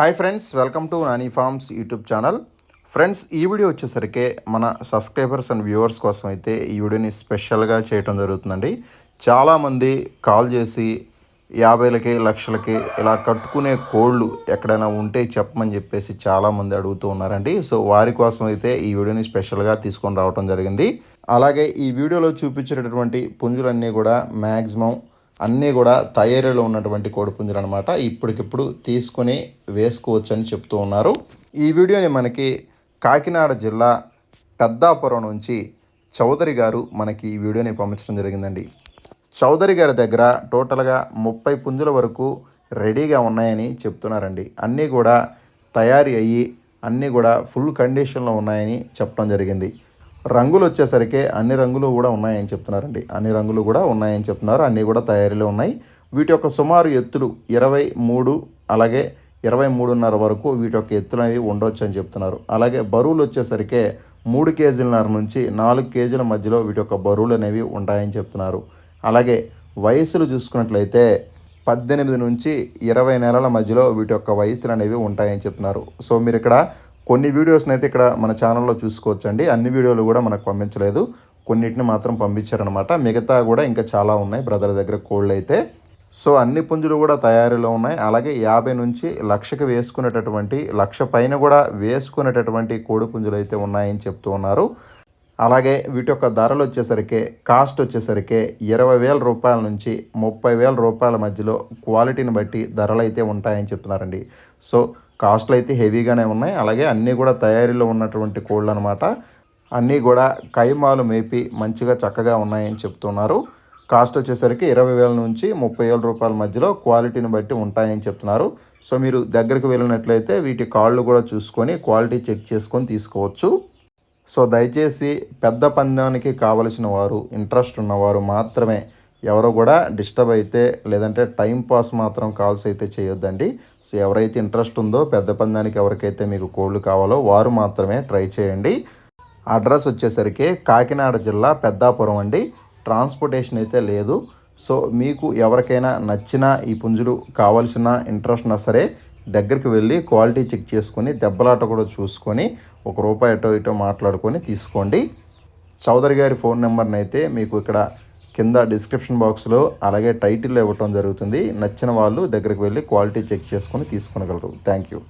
Hi friends welcome to Nani farms YouTube channel friends ఈ video వచ్చేసరికి మన subscribers and viewers కోసం అయితే ఈ వీడియోని స్పెషల్గా చేయటం జరుగుతుందండి. చాలామంది కాల్ చేసి యాభైలకి లక్షలకి ఇలా కట్టుకునే కోళ్ళు ఎక్కడైనా ఉంటే చెప్పమని చెప్పేసి చాలామంది అడుగుతూ ఉన్నారండి. సో వారి కోసం అయితే ఈ వీడియోని స్పెషల్గా తీసుకొని రావడం జరిగింది. అలాగే ఈ వీడియోలో చూపించేటటువంటి పుంజులన్నీ కూడా మ్యాక్సిమం అన్నీ కూడా తయారీలో ఉన్నటువంటి కోడిపుంజులు అనమాట ఇప్పటికిప్పుడు తీసుకొని వేసుకోవచ్చు అని చెప్తూ ఉన్నారు. ఈ వీడియోని మనకి కాకినాడ జిల్లా పెద్దాపురం నుంచి చౌదరి గారు మనకి ఈ వీడియోని పంపించడం జరిగిందండి. చౌదరి గారి దగ్గర టోటల్గా ముప్పై పుంజుల వరకు రెడీగా ఉన్నాయని చెప్తున్నారండి. అన్నీ కూడా తయారీ అయ్యి అన్నీ కూడా ఫుల్ కండిషన్లో ఉన్నాయని చెప్పడం జరిగింది. రంగులు వచ్చేసరికి అన్ని రంగులు కూడా ఉన్నాయని చెప్తున్నారండి. అన్ని రంగులు కూడా ఉన్నాయని చెప్తున్నారు. అన్నీ కూడా తయారీలో ఉన్నాయి. వీటి యొక్క సుమారు ఎత్తులు ఇరవై మూడు అలాగే ఇరవై మూడున్నర వరకు వీటి యొక్క ఎత్తులు అనేవి ఉండొచ్చు అని చెప్తున్నారు. అలాగే బరువులు వచ్చేసరికి మూడు కేజీలన్నర నుంచి నాలుగు కేజీల మధ్యలో వీటి యొక్క బరువులు అనేవి ఉంటాయని చెప్తున్నారు. అలాగే వయసులు చూసుకున్నట్లయితే పద్దెనిమిది నుంచి ఇరవై నెలల మధ్యలో వీటి యొక్క వయసులు అనేవి ఉంటాయని చెప్తున్నారు. సో మీరు ఇక్కడ కొన్ని వీడియోస్ని అయితే ఇక్కడ మన ఛానల్లో చూసుకోవచ్చండి. అన్ని వీడియోలు కూడా మనకు పంపించలేదు. కొన్నిటిని మాత్రం పంపించారనమాట మిగతా కూడా ఇంకా చాలా ఉన్నాయి బ్రదర్ దగ్గర కోళ్ళు అయితే. సో అన్ని పుంజులు కూడా తయారీలో ఉన్నాయి. అలాగే యాభై నుంచి లక్షకి వేసుకునేటటువంటి లక్ష పైన కూడా వేసుకునేటటువంటి కోడి పుంజులు అయితే ఉన్నాయని చెప్తూ ఉన్నారు. అలాగే వీటి యొక్క ధరలు వచ్చేసరికి కాస్ట్ వచ్చేసరికి ఇరవై వేల రూపాయల నుంచి ముప్పై వేల రూపాయల మధ్యలో క్వాలిటీని బట్టి ధరలు అయితే ఉంటాయని చెప్తున్నారండి. సో కాస్ట్లు అయితే హెవీగానే ఉన్నాయి. అలాగే అన్నీ కూడా తయారీలో ఉన్నటువంటి కోళ్ళు అనమాట అన్నీ కూడా కైమాలు మేపి మంచిగా చక్కగా ఉన్నాయని చెప్తున్నారు. కాస్ట్ వచ్చేసరికి ఇరవై వేల నుంచి ముప్పై వేల రూపాయల మధ్యలో క్వాలిటీని బట్టి ఉంటాయని చెప్తున్నారు. సో మీరు దగ్గరికి వెళ్ళినట్లయితే వీటి కాళ్ళు కూడా చూసుకొని క్వాలిటీ చెక్ చేసుకొని తీసుకోవచ్చు. సో దయచేసి పెద్ద పందానికి కావలసిన వారు ఇంట్రెస్ట్ ఉన్నవారు మాత్రమే ఎవరో కూడా డిస్టర్బ్ అయితే లేదంటే టైం పాస్ మాత్రం కాల్స్ అయితే చేయొద్దండి. సో ఎవరైతే ఇంట్రెస్ట్ ఉందో పెద్ద పందానికి ఎవరికైతే మీకు కోళ్ళు కావాలో వారు మాత్రమే ట్రై చేయండి. అడ్రస్ వచ్చేసరికి కాకినాడ జిల్లా పెద్దాపురం అండి. ట్రాన్స్పోర్టేషన్ అయితే లేదు. సో మీకు ఎవరికైనా నచ్చిన ఈ పుంజులు కావాల్సిన ఇంట్రెస్ట్ ఉన్నా సరే దగ్గరికి వెళ్ళి క్వాలిటీ చెక్ చేసుకొని దెబ్బలాట కూడా చూసుకొని ఒక రూపాయి అటో ఇటో మాట్లాడుకొని తీసుకోండి. చౌదరి గారి ఫోన్ నెంబర్ని అయితే మీకు ఇక్కడ కింద డిస్క్రిప్షన్ బాక్స్లో అలాగే టైటిల్లో ఇవ్వటం జరుగుతుంది. నచ్చిన వాళ్ళు దగ్గరికి వెళ్ళి క్వాలిటీ చెక్ చేసుకొని తీసుకునగలరు. Thank you